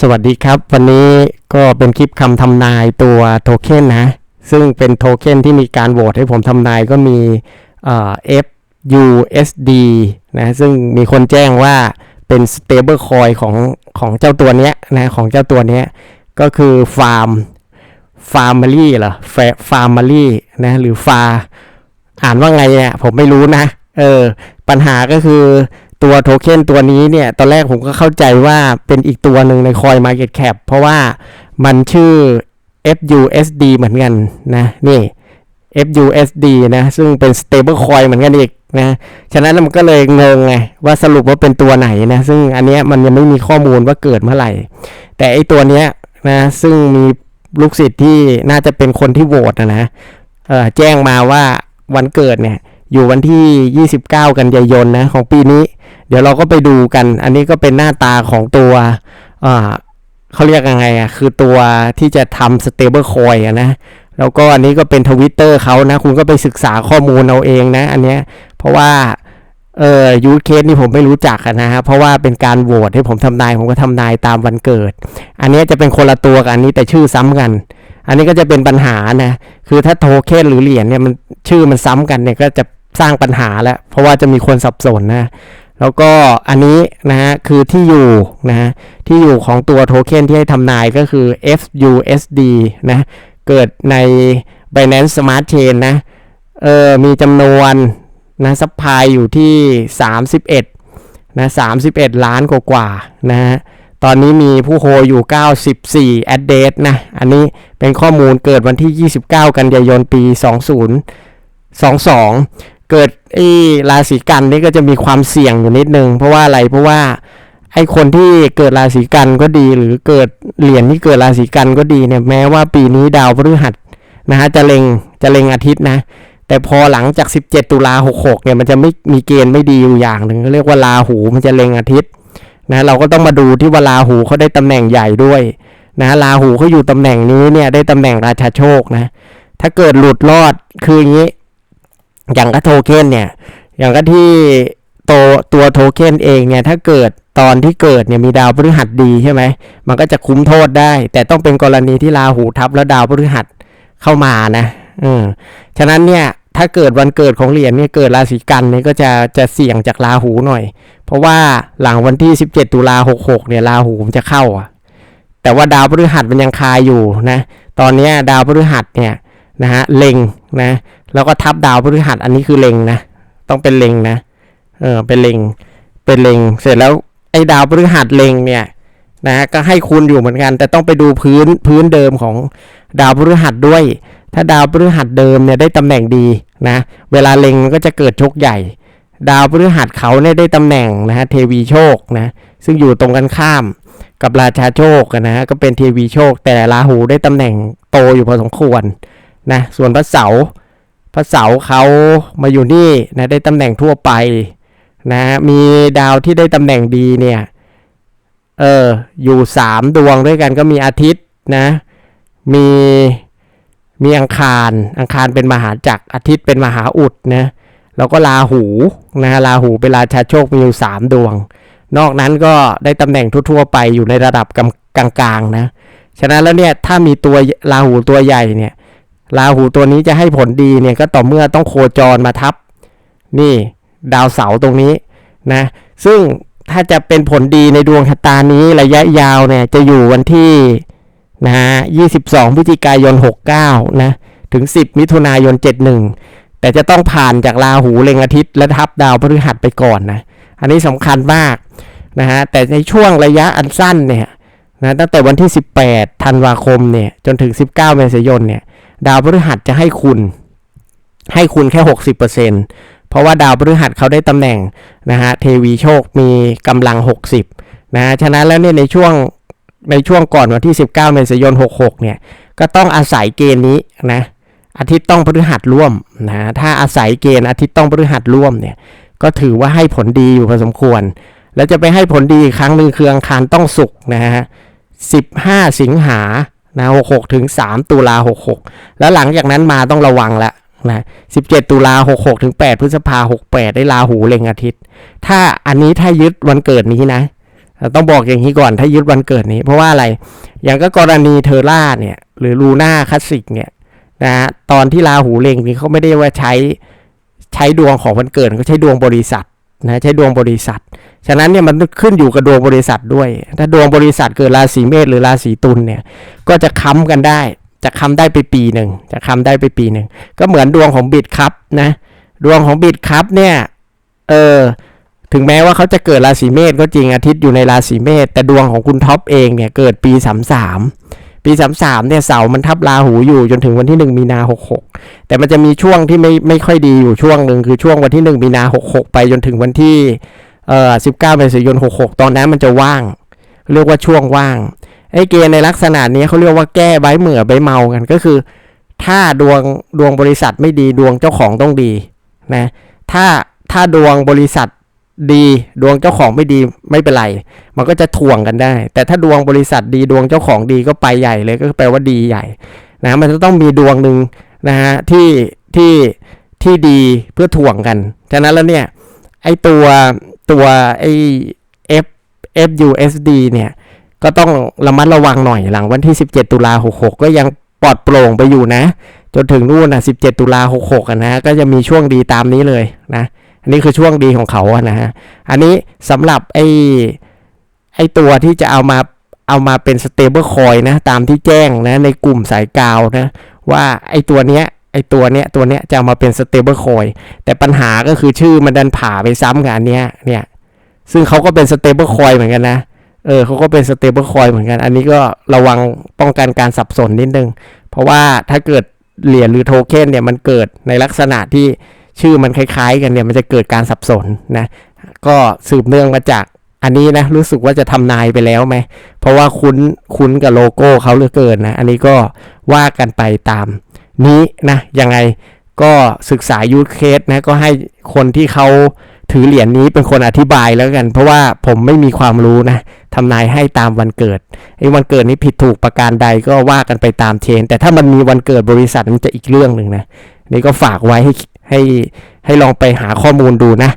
สวัสดีครับ วันนี้ก็เป็นคลิปคำทำนายตัวโทเค็นนะ ซึ่งเป็นโทเค็นที่มีการโหวตให้ผมทำนายก็มีเอ่อ FUSD นะซึ่งมีคนแจ้งว่าเป็น stable coin ของของเจ้าตัวเนี้ยนะของเจ้าตัวเนี้ยก็คือ farm farmary เหรอ Fa- farmary นะหรือฟา อ่านว่าไงเนี่ยผมไม่รู้นะ เออ ปัญหาก็คือ ตัวโทเค็นตัวนี้เนี่ย ตอนแรกผมก็เข้าใจว่าเป็นอีกตัวหนึ่งใน Coin Market Cap เพราะว่ามันชื่อ FUSD เหมือนกันนะ นี่ FUSD นะ ซึ่งเป็น stable coin เหมือนกันอีกนะ ฉะนั้นมันก็เลยงงไงว่าสรุปว่าเป็นตัวไหนนะ ซึ่งอันเนี้ยมันยังไม่มีข้อมูลว่าเกิดเมื่อไหร่ แต่ไอตัวเนี้ยนะซึ่งมีลูกศิษย์ที่น่าจะเป็นคนที่โหวตนะนะเอ่อแจ้งมาว่าวันเกิดเนี่ยอยู่วันที่ 29 กันยายนนะของปีนี้ เดี๋ยวเราก็ไปดูกัน อันนี้ก็เป็นหน้าตาของตัวเขาเรียกยังไงอะ คือตัวที่จะทำ stable coin อะนะ แล้วก็อันนี้ก็เป็นทวิตเตอร์เขานะ คุณก็ไปศึกษาข้อมูลเอาเองนะ อันเนี้ย เพราะว่าเออยูเคสนี่ผมไม่รู้จักอะนะฮะเพราะว่าเป็นการโหวตให้ผมทำนายผมก็ทำนายตามวันเกิด อันเนี้ยจะเป็นคนละตัวกับอันนี้แต่ชื่อซ้ำกัน อันนี้ก็จะเป็นปัญหานะ คือถ้าโทเค็นหรือเหรียญเนี่ยมันชื่อมันซ้ำกันเนี่ยก็จะสร้างปัญหาแล้ว เพราะว่าจะมีคนสับสนนะ แล้วก็อันนี้นะฮะคือที่อยู่นะฮะที่อยู่ของตัวโทเค็นที่ให้ทำนายก็คือ FUSD นะเกิดใน Binance Smart Chain นะเออมีจำนวนนะซัพพลายอยู่ที่ 31นะ31 ล้านกว่าๆนะฮะตอนนี้มีผู้โฮอยู่ 94 address นะ อันนี้เป็นข้อมูลเกิดวันที่ 29 กันยายนปี 2022 เกิดไอ้ราศีกันนี่ก็จะมีความเสี่ยงอยู่นิดนึง เพราะว่าอะไรเพราะว่าไอ้คนที่เกิดราศีกันก็ดี หรือเกิดเหรียญที่เกิดราศีกันก็ดีเนี่ยแม้ว่าปีนี้ดาวพฤหัสนะฮะจะเล็งจะเล็งอาทิตย์นะ แต่พอหลังจาก 17 ตุลา66เนี่ยมันจะไม่มีเกณฑ์ไม่ดีอยู่อย่างหนึ่งก็เรียกว่าราหูมันจะเล็งอาทิตย์นะเราก็ต้องมาดูที่ว่าราหูเขาได้ตำแหน่งใหญ่ด้วยนะราหูเขาอยู่ตำแหน่งนี้เนี่ยได้ตำแหน่งราชาโชคนะถ้าเกิดหลุดรอดคืออย่างนี้ อย่างก็โทเค็นเนี่ย อย่างก็ที่โตตัวโทเค็นเองเนี่ย ถ้าเกิดตอนที่เกิดเนี่ยมีดาวพฤหัสดีใช่ไหม มันก็จะคุ้มโทษได้ แต่ต้องเป็นกรณีที่ราหูทับแล้วดาวพฤหัสเข้ามานะอืมฉะนั้นเนี่ยถ้าเกิดวันเกิดของเหรียญเนี่ยเกิดราศีกันเนี่ยก็จะจะเสี่ยงจากราหูหน่อย เพราะว่าหลังวันที่ 17 ตุลา66เนี่ยราหูมันจะเข้าอะ แต่ว่าดาวพฤหัสมันยังคายอยู่นะ ตอนนี้ดาวพฤหัสเนี่ยนะฮะเล็งนะ แล้วก็ทับดาวพฤหัสอันนี้คือเล็งนะ ต้องเป็นเล็งนะ เออเป็นเล็ง เป็นเล็ง เสร็จแล้วไอ้ดาวพฤหัสเล็งเนี่ยนะก็ให้คุณอยู่เหมือนกัน แต่ต้องไปดูพื้นพื้นเดิมของดาวพฤหัสด้วย ถ้าดาวพฤหัสเดิมเนี่ยได้ตำแหน่งดีนะ เวลาเล็งมันก็จะเกิดโชคใหญ่ ดาวพฤหัสเขาเนี่ยได้ตำแหน่งนะฮะเทวีโชคนะซึ่งอยู่ตรงกันข้ามกับราชาโชคนะฮะก็เป็นเทวีโชค แต่ราหูได้ตำแหน่งโตอยู่พอสมควรนะส่วนพระเสาร์ พระเสาร์เขามาอยู่นี่นะได้ตำแหน่งทั่วไปนะมีดาวที่ได้ตำแหน่งดีเนี่ยเอออยู่สามดวงด้วยกันก็มีอาทิตย์นะมีมีอังคารอังคารเป็นมหาจักรอาทิตย์เป็นมหาอุดนะแล้วก็ราหูนะราหูเป็นราชาโชคมีอยู่สามดวง นอกนั้นก็ได้ตำแหน่งทั่วๆไปอยู่ในระดับกลางๆนะฉะนั้นแล้วเนี่ยถ้ามีตัวราหูตัวใหญ่เนี่ย ราหูตัวนี้จะให้ผลดีเนี่ยก็ต่อเมื่อต้องโคจรมาทับ นี่ดาวเสาร์ตรงนี้นะซึ่งถ้าจะเป็นผลดีในดวงชะตานี้ระยะยาวเนี่ยจะอยู่วันที่นะฮะ22พฤศจิกายน 69 นะ ถึง 10 มิถุนายน 71 แต่จะต้องผ่านจากราหูเล็งอาทิตย์และทับดาวพฤหัสไปก่อนนะ อันนี้สำคัญมากนะฮะ แต่ในช่วงระยะอันสั้นเนี่ยนะตั้งแต่วันที่ 18 ธันวาคมเนี่ย จนถึง 19 เมษายนเนี่ย ดาวพฤหัสจะให้คุณ ให้คุณแค่ 60%เพราะว่าดาวพฤหัสเขาได้ตำแหน่งนะฮะเทวีโชคมีกำลัง 60 นะฉะนั้นแล้วเนี่ยในช่วงในช่วงก่อนวันที่ 19 เมษายน 66 เนี่ย ก็ต้องอาศัยเกณฑ์นี้นะอาทิตย์ต้องพฤหัสร่วมนะถ้าอาศัยเกณฑ์อาทิตย์ต้องพฤหัสร่วมเนี่ยก็ถือว่าให้ผลดีอยู่พอสมควร แล้วจะไปให้ผลดีอีกครั้งหนึ่งคืออังคารต้องสุกนะฮะ 15 สิงหา นะ66ถึง3ตุลา66แล้วหลังจากนั้นมาต้องระวังละนะ17ตุลา66ถึง8พฤษภา68ได้ราหูเล็งอาทิตย์ ถ้าอันนี้ถ้ายึดวันเกิดนี้นะ ต้องบอกอย่างนี้ก่อนถ้ายึดวันเกิดนี้ เพราะว่าอะไร อย่างก็กรณีเทอร่าเนี่ย หรือลูน่าคลาสสิกเนี่ยนะฮะตอนที่ราหูเล็งนี่เขาไม่ได้ว่าใช้ใช้ดวงของวันเกิดเขาใช้ดวงบริษัทนะใช้ดวงบริษัท ฉะนั้นเนี่ยมันขึ้นอยู่กับดวงบริษัทด้วย ถ้าดวงบริษัทเกิดราศีเมษหรือราศีตุลเนี่ย ก็จะค้ำกันได้ จะค้ำได้ไปปีหนึ่ง จะค้ำได้ไปปีหนึ่ง ก็เหมือนดวงของบิดครับนะ ดวงของบิดครับเนี่ย เออ ถึงแม้ว่าเขาจะเกิดราศีเมษก็จริงอาทิตย์อยู่ในราศีเมษ แต่ดวงของคุณท็อปเองเนี่ยเกิดปีสามสามปีสามสามเนี่ยเสามันทับราหูอยู่จนถึงวันที่หนึ่งมีนาหกหกแต่มันจะมีช่วงที่ไม่ไม่ค่อยดีอยู่ช่วงหนึ่งคือช่วงวันที่หนึ่งมีนาหกหกไปจนถึงวันที่ เอ่อสิบเก้าเมษายนหกหกตอนนั้นมันจะว่าง เรียกว่าช่วงว่างไอ้เกณฑ์ในลักษณะนี้เขาเรียกว่าแก้ใบเหมื่อใบเมากันก็คือ ถ้าดวงดวงบริษัทไม่ดีดวงเจ้าของต้องดีนะถ้าถ้าดวงบริษัทดีดวงเจ้าของไม่ดีไม่เป็นไร มันก็จะถ่วงกันได้ แต่ถ้าดวงบริษัทดีดวงเจ้าของดีก็ไปใหญ่เลยก็แปลว่าดีใหญ่นะมันจะต้องมีดวงหนึ่งนะฮะที่ที่ที่ดีเพื่อถ่วงกัน ฉะนั้นแล้วเนี่ยไอตัว ตัวไอ F FUSD เนี่ย ก็ต้องระมัดระวังหน่อยหลังวันที่ 17 ตุลา66 ก็ยังปลอดโปร่งไปอยู่นะ จนถึงนู่นนะ17 ตุลา66นะก็จะมีช่วงดีตามนี้เลยนะ อันนี้คือช่วงดีของเขาอะนะฮะ อันนี้สำหรับไอ้ไอ้ตัวที่จะเอามาเอามาเป็นสเตเบิลคอยนะ ตามที่แจ้งนะ ในกลุ่มสายกาวนะ ว่าไอ้ตัวเนี้ย ไอตัวเนี้ยตัวเนี้ยจะมาเป็นสเตเบิลคอยแต่ปัญหาก็คือชื่อมันดันผ่าไปซ้ำกับอันเนี้ยเนี่ยซึ่งเขาก็เป็นสเตเบิลคอยเหมือนกันนะเออเขาก็เป็นสเตเบิลคอยเหมือนกัน อันนี้ก็ระวังป้องกันการสับสนนิดนึง เพราะว่าถ้าเกิดเหรียญหรือโทเค็นเนี่ยมันเกิดในลักษณะที่ชื่อมันคล้ายๆ กันเนี่ยมันจะเกิดการสับสนนะก็สืบเนื่องมาจากอันนี้นะรู้สึกว่าจะทำนายไปแล้วไหมเพราะว่าคุ้นคุ้นกับโลโก้เขาเหลือเกินนะอันนี้ก็ว่ากันไปตาม นี้นะยังไงก็ศึกษายูทเคสนะก็ให้คนที่เขาถือเหรียญนี้เป็นคนอธิบายแล้วกัน เพราะว่าผมไม่มีความรู้นะทำนายให้ตามวันเกิดไอ้วันเกิดนี้ผิดถูกประการใดก็ว่ากันไปตามเชน แต่ถ้ามันมีวันเกิดบริษัทมันจะอีกเรื่องหนึ่งนะนี่ก็ฝากไว้ให้ให้ให้ลองไปหาข้อมูลดูนะ